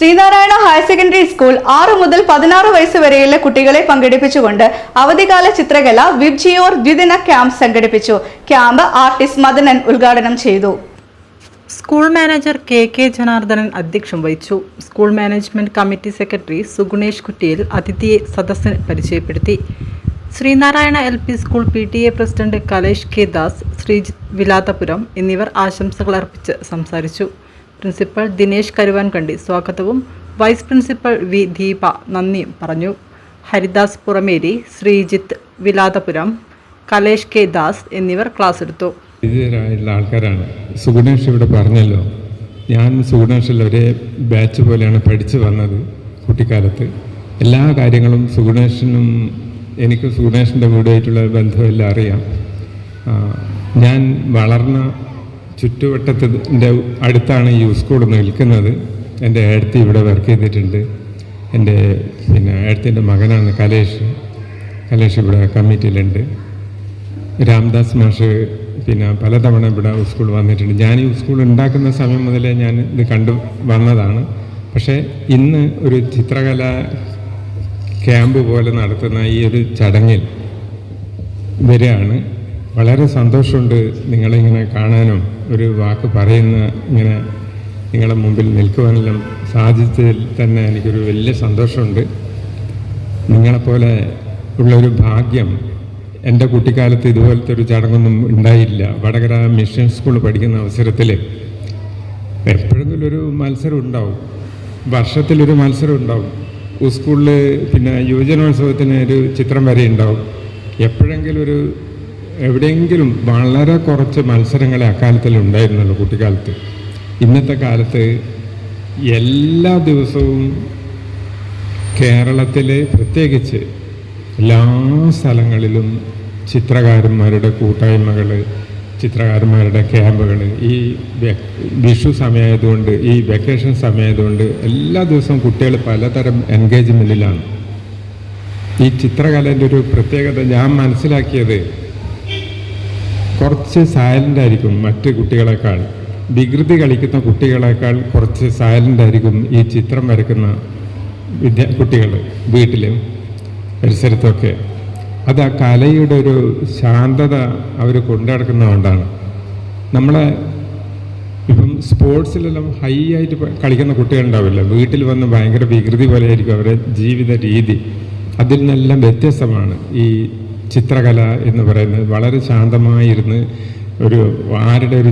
Sreenarayana higher secondary school ആറു മുതൽ പതിനാറ് വയസ്സ് വരെയുള്ള കുട്ടികളെ പങ്കെടുപ്പിച്ചുകൊണ്ട് അവധികാല ചിത്രകല വിബ്ജിയോർ ദ്വിദിന ക്യാമ്പ് സംഘടിപ്പിച്ചു. ക്യാമ്പ് ആർട്ടിസ്റ്റ് മദനൻ ഉദ്ഘാടനം ചെയ്തു. School manager K K Janardhanan അധ്യക്ഷം വഹിച്ചു. School management committee secretary Sugunesh കുട്ടിയിൽ അതിഥിയെ സദസ്സിന് പരിചയപ്പെടുത്തി. Sreenarayana L P school P T A president Kalesh K Das Sreejith Vilathapuram എന്നിവർ ആശംസകൾ അർപ്പിച്ച് സംസാരിച്ചു. പ്രിൻസിപ്പൽ ദിനേശ് കരുവാൻകണ്ടി സ്വാഗതവും. വൈസ് പ്രിൻസിപ്പൽ വി ദീപ നന്ദിയും പറഞ്ഞു. ഹരിദാസ് പുറമേരി ശ്രീജിത്ത് വിലാതപുരം കലേഷ് കെ ദാസ് എന്നിവർ ക്ലാസ് എടുത്തു. ആൾക്കാരാണ്. സുഗുണേഷ് ഇവിടെ പറഞ്ഞല്ലോ. ഞാൻ സുഗുണേഷിൽ ഒരേ ബാച്ച് പോലെയാണ് പഠിച്ചു വന്നത് കുട്ടിക്കാലത്ത്. എല്ലാ കാര്യങ്ങളും സുഗുണേഷിനും എനിക്ക് സുഗുണേഷിന്റെ വീടുമായിട്ടുള്ള ബന്ധമെല്ലാം അറിയാം. ഞാൻ വളർന്ന ചുറ്റുവട്ടത്തിന്റെ അടുത്താണ് ഈ സ്കൂൾ നിൽക്കുന്നത്. എന്റെ ഏടത്തി ഇവിടെ വർക്ക് ചെയ്തിട്ടുണ്ട്. എന്റെ പിന്നെ ഏടത്തിന്റെ മകനാണ് കലേഷ്. കലേഷ് ഇവിടെ കമ്മിറ്റിയിലുണ്ട്. രാംദാസ് മാഷ് പിന്നെ പലതവണ ഇവിടെ സ്കൂൾ വന്നിട്ടുണ്ട്. ഞാൻ ഈ സ്കൂൾ ഉണ്ടാക്കുന്ന സമയം മുതലേ ഞാൻ ഇത് കണ്ടു വന്നതാണ്. പക്ഷേ ഇന്ന് ഒരു ചിത്രകല ക്യാമ്പ് പോലെ നടത്തുന്ന ഈ ഒരു ചടങ്ങിൽ വരികയാണ്. വളരെ സന്തോഷമുണ്ട് നിങ്ങളിങ്ങനെ കാണാനും ഒരു വാക്ക് പറയുന്ന ഇങ്ങനെ നിങ്ങളുടെ മുമ്പിൽ നിൽക്കുവാനെല്ലാം സാധിച്ചതിൽ തന്നെ എനിക്കൊരു വലിയ സന്തോഷമുണ്ട്. നിങ്ങളെപ്പോലെ ഉള്ളൊരു ഭാഗ്യം എന്റെ കുട്ടിക്കാലത്ത് ഇതുപോലത്തെ ഒരു ചടങ്ങൊന്നും ഉണ്ടായില്ല. വടകര മിഷൻ സ്കൂൾ പഠിക്കുന്ന അവസരത്തിൽ എപ്പോഴെങ്കിലും ഒരു മത്സരം ഉണ്ടാവും. വർഷത്തിലൊരു മത്സരം ഉണ്ടാവും. സ്കൂളിൽ പിന്നെ യുവജനോത്സവത്തിന് ഒരു ചിത്രം വരെ ഉണ്ടാവും. എപ്പോഴെങ്കിലും ഒരു എവിടെയെങ്കിലും വളരെ കുറച്ച് മത്സരങ്ങളെ അക്കാലത്തിൽ ഉണ്ടായിരുന്നുള്ളൂ കുട്ടിക്കാലത്ത്. ഇന്നത്തെ കാലത്ത് എല്ലാ ദിവസവും കേരളത്തിലെ പ്രത്യേകിച്ച് എല്ലാ സ്ഥലങ്ങളിലും ചിത്രകാരന്മാരുടെ കൂട്ടായ്മകൾ ചിത്രകാരന്മാരുടെ ക്യാമ്പുകൾ ഈ വിഷു സമയമായതുകൊണ്ട് ഈ വെക്കേഷൻ സമയമായതുകൊണ്ട് എല്ലാ ദിവസവും കുട്ടികൾ പലതരം എൻഗേജ്മെന്റിലാണ് ഈ ചിത്രകലന്റെ ഒരു പ്രത്യേകത ഞാൻ മനസ്സിലാക്കിയത് കുറച്ച് സൈലന്റ് ആയിരിക്കും മറ്റ് കുട്ടികളെക്കാൾ. വികൃതി കളിക്കുന്ന കുട്ടികളെക്കാൾ കുറച്ച് സൈലന്റ് ആയിരിക്കും ഈ ചിത്രം വരയ്ക്കുന്ന വിദ്യ കുട്ടികൾ വീട്ടിലും പരിസരത്തൊക്കെ. അത് ആ കലയുടെ ഒരു ശാന്തത അവർ കൊണ്ടുനടക്കുന്നതുകൊണ്ടാണ് നമ്മളെ ഇപ്പം സ്പോർട്സിലെല്ലാം ഹൈ ആയിട്ട് കളിക്കുന്ന കുട്ടികളുണ്ടാവില്ല വീട്ടിൽ വന്ന് ഭയങ്കര വികൃതി പോലെ ആയിരിക്കും അവരുടെ ജീവിത രീതി. അതിൽ നിന്നെല്ലാം വ്യത്യസ്തമാണ് ഈ ചിത്രകല എന്ന് പറയുന്നത് വളരെ ശാന്തമായിരുന്ന് ഒരു ആരുടെ ഒരു